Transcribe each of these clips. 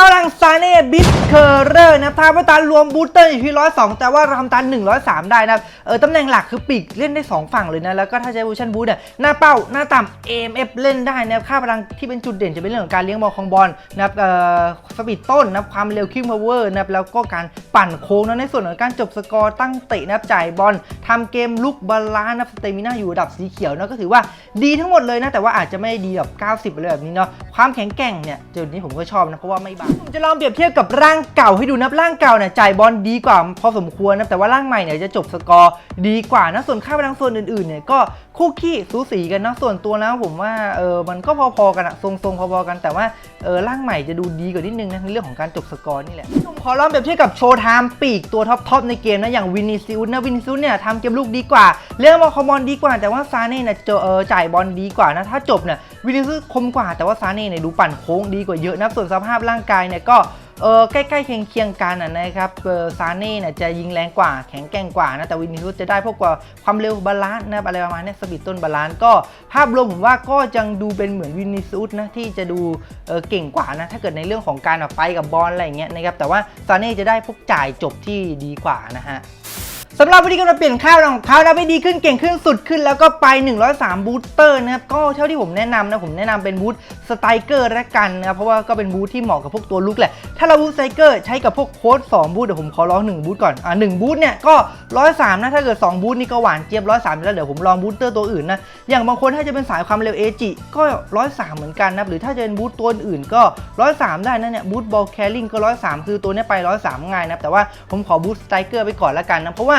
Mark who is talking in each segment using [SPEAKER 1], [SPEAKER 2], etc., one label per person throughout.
[SPEAKER 1] ข้ารังซาเน่บิสเคอร์เรอร์นะครับทาตันรวมบูสเตอร์อยู่ที่ 102 แต่ว่าเราทำตัน 103 ได้นะครับเออตำแหน่งหลักคือปีกเล่นได้ 2 ฝั่งเลยนะ แล้วก็ถ้าใช้บูชันบูสเนี่ยหน้าเป้าหน้าต่ำ AMF เล่นได้นะครับค่าพลังที่เป็นจุดเด่นจะเป็นเรื่องของการเลี้ยงบอลของบอลนะครับเอ่อสปีดต้นนะครับความเร็วคิงพาวเวอร์นะครับแล้วก็การปั่นโค้งนะในส่วนของการจบสกอร์ตั้งเตะนับจ่ายบอลทำเกมลุกบาลานซ์นะครับสเตมิน่าอยู่ระดับสีเขียวนะก็ถือว่าดีทั้งหมดเลยนะแต่ว่าอาจจะไม่ดีแบบ 90อะไรแบบนี้เนาะความแข็งแกร่งเนี่ยจุดนี้ผมก็ชอบนะเพราะว่าไม่บางผมจะลองเปรียบเทียบกับร่างเก่าให้ดูนับร่างเก่าเนี่ยจ่ายบอลดีกว่าพอสมควรนะแต่ว่าร่างใหม่เนี่ยจะจบสกอร์ดีกว่านะส่วนค่าพลังส่วนอื่นๆเนี่ยก็ คู่ขี้สูสีกันนะส่วนตัวนะผมว่าเออมันก็พอๆกันอะทรงๆพอๆกันแต่ว่าเออร่างใหม่จะดูดีกว่านิดนึงนะในเรื่องของการจบสกอร์นี่แหละผมขอลองเปรียบเทียบกับโชว์ไทม์ปีกตัวท็อปๆในเกมนะอย่างวินิซิอุสนะวินิซิอุสเนี่ยทำเกมลูกดีกว่า เรื่องบอลคอมบอลดีกว่า แต่ว่าซาเน่เนี่ยเจอเออจ่ายบอลดีกว่านะถ้าจบเนี่ยวินิซิอุสคมกว่าแต่ว่าซาเน่เนี่ยดูปั่นโค้งดีกว่าเยอะนะส่วนสภาพร่างกายเนี่ยก็ เออใกล้ๆเคียงเคียงๆกันนะครับเออซาเน่เนี่ยจะยิงแรงกว่าแข็งแกร่งกว่านะแต่วินิซิอุสจะได้พวกกว่าความเร็วบาลานซ์นะอะไรประมาณนี้สปีดต้นบาลานซ์ก็ภาพรวมผมว่าก็ยังดูเป็นเหมือนวินิซิอุสนะที่จะดูเออเก่งกว่านะถ้าเกิดในเรื่องของการไปกับบอลอะไรอย่างเงี้ยนะครับแต่ว่าซาเน่จะได้พวกจ่ายจบที่ดีกว่านะฮะ สำหรับวิธีการเปลี่ยนข้าวของเขานะไม่ดีขึ้นเก่งขึ้นสุดขึ้น แล้วก็ไป 103 บูสเตอร์นะครับก็เท่าที่ผมแนะนำนะผมแนะนำเป็นบูสสไตเกอร์ละกันนะครับเพราะว่าก็เป็นบูสที่เหมาะกับพวกตัวลุกแหละ ถ้าเราบูสสไตเกอร์ใช้กับพวกโค้ด2บูสเดี๋ยวผมขอลอง1บูสก่อนอ่า1บูสเนี่ยก็ 103 นะถ้าเกิด 2 บูสนี่ก็หวานเจี๊ยบ 103 แล้วเดี๋ยวผมลองบูสเตอร์ตัวอื่นนะอย่างบางคนถ้าจะเป็นสายความเร็วเอจิก็ 103 เหมือนกันนะหรือถ้าจะเป็นบูสตัวอื่นก็ 103 ได้นะเนี่ยบูสบอลแคริงก็ 103 คือตัวนี้ไป 103 ง่ายนะแต่ว่าผมขอบูสสไตเกอร์ไปก่อนละกันนะเพราะว่า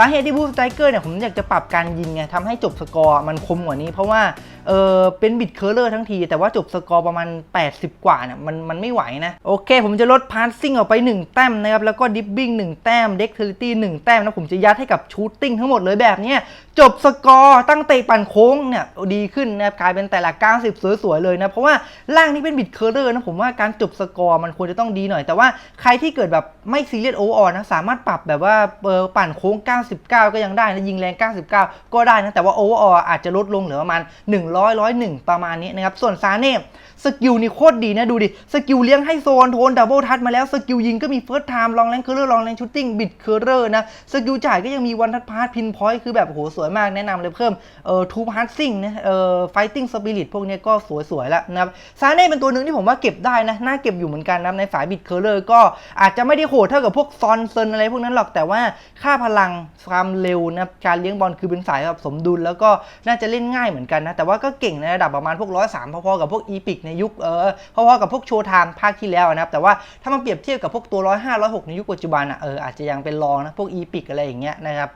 [SPEAKER 1] สาเหตุที่บูสไตรเกอร์เนี่ยผมอยากจะปรับการยิงไงทำให้จบสกอร์มันคมกว่านี้เพราะว่าเออเป็นบิดเคอร์เลอร์ทั้งที แต่ว่าจบสกอร์ประมาณ 80 กว่าเนี่ยมันมันไม่ไหวนะ โอเค ผมจะลดพาสซิ่งออกไป 1 แต้มนะครับ แล้วก็ดิฟบิ้ง1แต้มเด็กเทอริตี้1แต้มนะผมจะยัดให้กับชูตติ้งทั้งหมดเลยแบบนี้จบสกอร์ตั้งเตะปั่นโค้งเนี่ยดีขึ้นนะครับกลายเป็นแต่ละ 90 สวยๆเลยนะเพราะว่าล่างนี้เป็นบิดเคอร์เลอร์นะผมว่าการจบสกอร์มันควรจะต้องดีหน่อย แต่ว่าใครที่เกิดแบบไม่ซีเรียสโอเวอร์นะสามารถปรับแบบว่าปั่นโค้ง99 ก็ยังได้นะยิงแรง 99 ก็ได้นะแต่ว่าโอเวอร์อาจจะลดลงเหลือประมาณ 100 101 ประมาณนี้นะครับ ส่วนซาเน่สกิลนี่โคตรดีนะดูดิ สกิลเลี้ยงให้โซนโทนดับเบิลทัชมาแล้ว สกิลยิงก็มีเฟิร์สไทม์ลองแรงเคอร์เลอร์ลองแรงชูตติ้งบิดเคอร์เลอร์นะ สกิลจ่ายก็ยังมีวันทัชพาร์ทพินพอยต์คือแบบโหสวยมากแนะนำเลยเพิ่มเอ่อทูพาร์ทซิ่งนะเอ่อไฟติ้งสปิริตพวกนี้ก็สวยๆแล้วนะครับซาเน่เป็นตัวหนึ่งที่ผมว่าเก็บได้นะน่าเก็บอยู่เหมือนกันนะในสายบิดเคอร์เลอร์ก็อาจจะไม่ได้โหดเท่ากับพวกซอนเซนอะไรพวกนั้นหรอกแต่ว่าค่าพลังความเร็วนะครับการเลี้ยงบอลคือเป็นสายแบบสมดุล แล้วก็น่าจะเล่นง่ายเหมือนกันนะ แต่ว่าก็เก่งในระดับประมาณพวกร้อยสามพอๆกับพวกอีพิกในยุคเออพอๆกับพวกโชว์ไทม์ภาคที่แล้วนะครับ แต่ว่าถ้ามาเปรียบเทียบกับพวกตัวร้อยห้าร้อยหกในยุคปัจจุบันอะเอออาจจะยังเป็นรองนะพวกอีพิกอะไรอย่างเงี้ยนะครับ